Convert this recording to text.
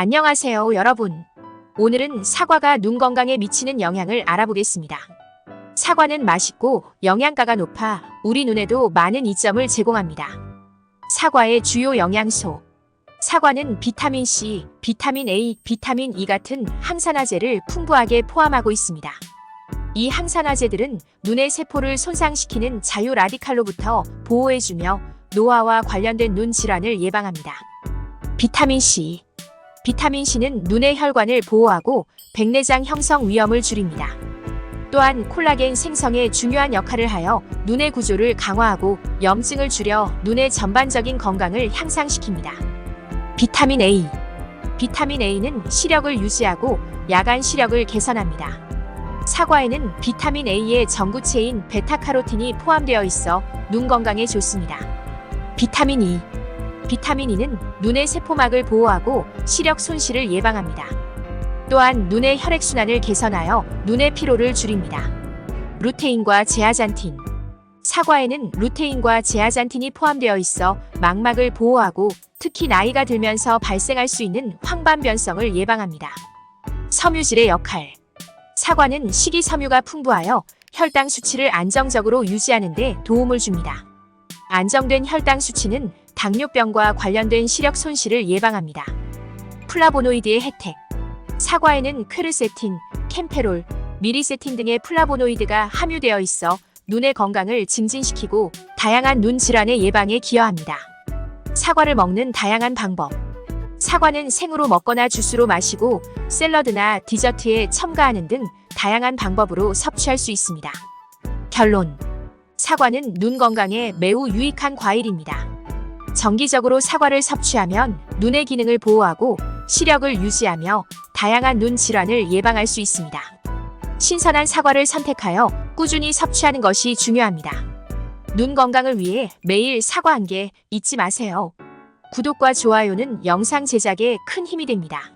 안녕하세요, 여러분. 오늘은 사과가 눈 건강에 미치는 영향을 알아보겠습니다. 사과는 맛있고 영양가가 높아 우리 눈에도 많은 이점을 제공합니다. 사과의 주요 영양소. 사과는 비타민 C, 비타민 A, 비타민 E 같은 항산화제를 풍부하게 포함하고 있습니다. 이 항산화제들은 눈의 세포를 손상시키는 자유 라디칼로부터 보호해주며 노화와 관련된 눈 질환을 예방합니다. 비타민 C. 비타민 C는 눈의 혈관을 보호하고 백내장 형성 위험을 줄입니다. 또한 콜라겐 생성에 중요한 역할을 하여 눈의 구조를 강화하고 염증을 줄여 눈의 전반적인 건강을 향상시킵니다. 비타민 A. 비타민 A는 시력을 유지하고 야간 시력을 개선합니다. 사과에는 비타민 A의 전구체인 베타카로틴이 포함되어 있어 눈 건강에 좋습니다. 비타민 E. 비타민 E는 눈의 세포막을 보호하고 시력 손실을 예방합니다. 또한 눈의 혈액순환을 개선하여 눈의 피로를 줄입니다. 루테인과 제아잔틴. 사과에는 루테인과 제아잔틴이 포함되어 있어 망막을 보호하고 특히 나이가 들면서 발생할 수 있는 황반변성을 예방합니다. 섬유질의 역할. 사과는 식이섬유가 풍부하여 혈당 수치를 안정적으로 유지하는 데 도움을 줍니다. 안정된 혈당 수치는 당뇨병과 관련된 시력 손실을 예방합니다. 플라보노이드의 혜택. 사과에는 퀘르세틴, 캠페롤, 미리세틴 등의 플라보노이드가 함유되어 있어 눈의 건강을 증진시키고 다양한 눈 질환의 예방에 기여합니다. 사과를 먹는 다양한 방법. 사과는 생으로 먹거나 주스로 마시고 샐러드나 디저트에 첨가하는 등 다양한 방법으로 섭취할 수 있습니다. 결론. 사과는 눈 건강에 매우 유익한 과일입니다. 정기적으로 사과를 섭취하면 눈의 기능을 보호하고 시력을 유지하며 다양한 눈 질환을 예방할 수 있습니다. 신선한 사과를 선택하여 꾸준히 섭취하는 것이 중요합니다. 눈 건강을 위해 매일 사과 한 개 잊지 마세요. 구독과 좋아요는 영상 제작에 큰 힘이 됩니다.